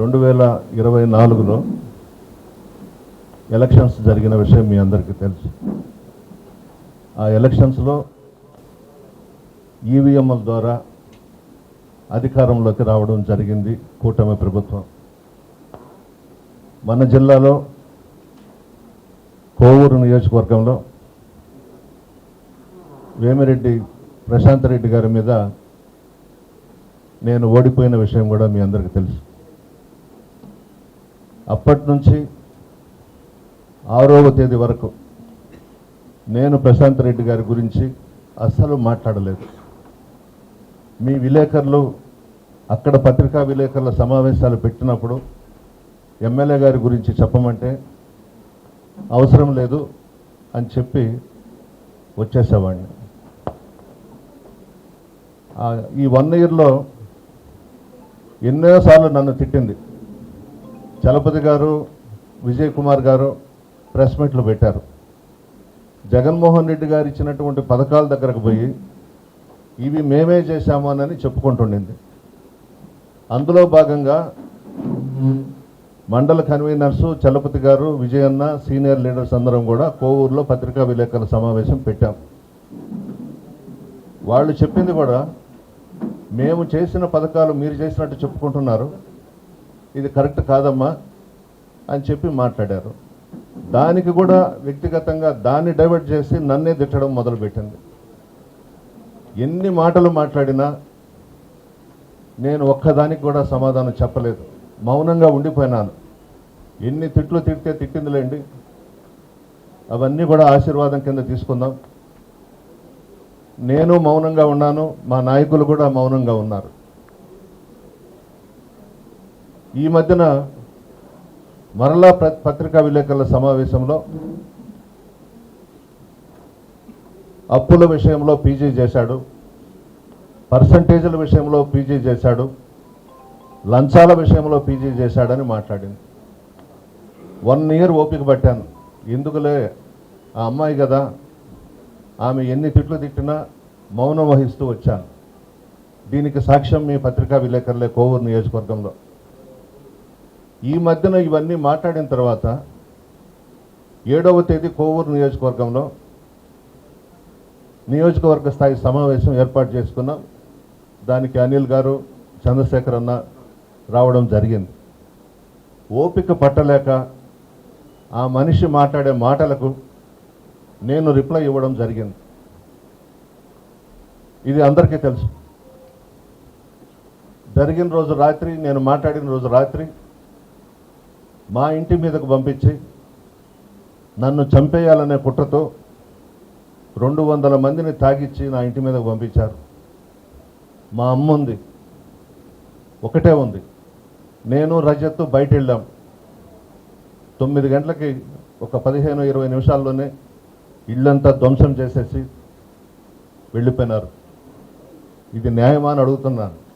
రెండు వేల ఇరవై నాలుగులో ఎలక్షన్స్ జరిగిన విషయం మీ అందరికీ తెలుసు. ఆ ఎలక్షన్స్లో ఈవీఎంల ద్వారా అధికారంలోకి రావడం జరిగింది కూటమి ప్రభుత్వం. మన జిల్లాలో కోవూరు నియోజకవర్గంలో వేమిరెడ్డి ప్రశాంత్ రెడ్డి గారి మీద నేను ఓడిపోయిన విషయం కూడా మీ అందరికీ తెలుసు. అప్పటి నుంచి ఆరవ తేదీ వరకు నేను ప్రశాంత్ రెడ్డి గారి గురించి అస్సలు మాట్లాడలేదు. మీ విలేకరులు అక్కడ పత్రికా విలేకరుల సమావేశాలు పెట్టినప్పుడు ఎమ్మెల్యే గారి గురించి చెప్పమంటే అవసరం లేదు అని చెప్పి వచ్చేసేవాడిని. ఈ వన్ ఇయర్లో ఎన్నోసార్లు నన్ను తిట్టింది. చలపతి గారు విజయ్ కుమార్ గారు ప్రెస్ మీట్లు పెట్టారు. జగన్మోహన్ రెడ్డి గారు ఇచ్చినటువంటి పథకాల దగ్గరకు పోయి ఇవి మేమే చేశాము అని చెప్పుకుంటుండింది. అందులో భాగంగా మండల కన్వీనర్స్ చలపతి గారు విజయన్న సీనియర్ లీడర్స్ అందరం కూడా కోవూరులో పత్రికా విలేకరుల సమావేశం పెట్టాం. వాళ్ళు చెప్పింది కూడా మేము చేసిన పథకాలు మీరు చేసినట్టు చెప్పుకుంటున్నారు. ఇది కరెక్ట్ కాదమ్మా అని చెప్పి మాట్లాడారు. దానికి కూడా వ్యక్తిగతంగా దాన్ని డైవర్ట్ చేసి నన్నే తిట్టడం మొదలుపెట్టింది. ఎన్ని మాటలు మాట్లాడినా నేను ఒక్కదానికి కూడా సమాధానం చెప్పలేదు. మౌనంగా ఉండిపోయినాను. ఎన్ని తిట్లు తిడితే తిట్టిందిలేండి. అవన్నీ కూడా ఆశీర్వాదం కింద తీసుకుందాం. నేను మౌనంగా ఉన్నాను. మా నాయకులు కూడా మౌనంగా ఉన్నారు. ఈ మధ్యన మరలా పత్రికా విలేకరుల సమావేశంలో అప్పుల విషయంలో పీజీ చేశాడు పర్సంటేజీల విషయంలో పీజీ చేశాడు లంచాల విషయంలో పీజీ చేశాడని మాట్లాడింది. వన్ ఇయర్ ఓపిక పట్టాను. ఎందుకులే? ఆ అమ్మాయి కదా. ఆమె ఎన్ని తిట్లు తిట్టినా మౌనం వహిస్తూ వచ్చాను. దీనికి సాక్ష్యం మీ పత్రికా విలేకరులే కోవూరు నియోజకవర్గంలో. ఈ మధ్యన ఇవన్నీ మాట్లాడిన తర్వాత ఏడవ తేదీ కోవూరు నియోజకవర్గంలో నియోజకవర్గ స్థాయి సమావేశం ఏర్పాటు చేసుకున్నాం. దానికి అనిల్ గారు చంద్రశేఖర్ అన్న రావడం జరిగింది. ఓపిక పట్టలేక ఆ మనిషి మాట్లాడే మాటలకు నేను రిప్లై ఇవ్వడం జరిగింది. ఇది అందరికీ తెలుసు. జరిగిన రోజు రాత్రి నేను మాట్లాడిన రోజు రాత్రి మా ఇంటి మీదకు పంపించి నన్ను చంపేయాలనే కుట్రతో రెండు వందల మందిని తాగిచ్చి నా ఇంటి మీదకు పంపించారు. మా అమ్మ ఉంది. ఒకటే ఉంది. నేను రజత్ బయట వెళ్ళాం తొమ్మిది గంటలకి ఒక పదిహేను ఇరవై నిమిషాల్లోనే ఇల్లంతా ధ్వంసం చేసేసి వెళ్ళిపోయినారు. ఇది న్యాయమా అని అడుగుతున్నాను.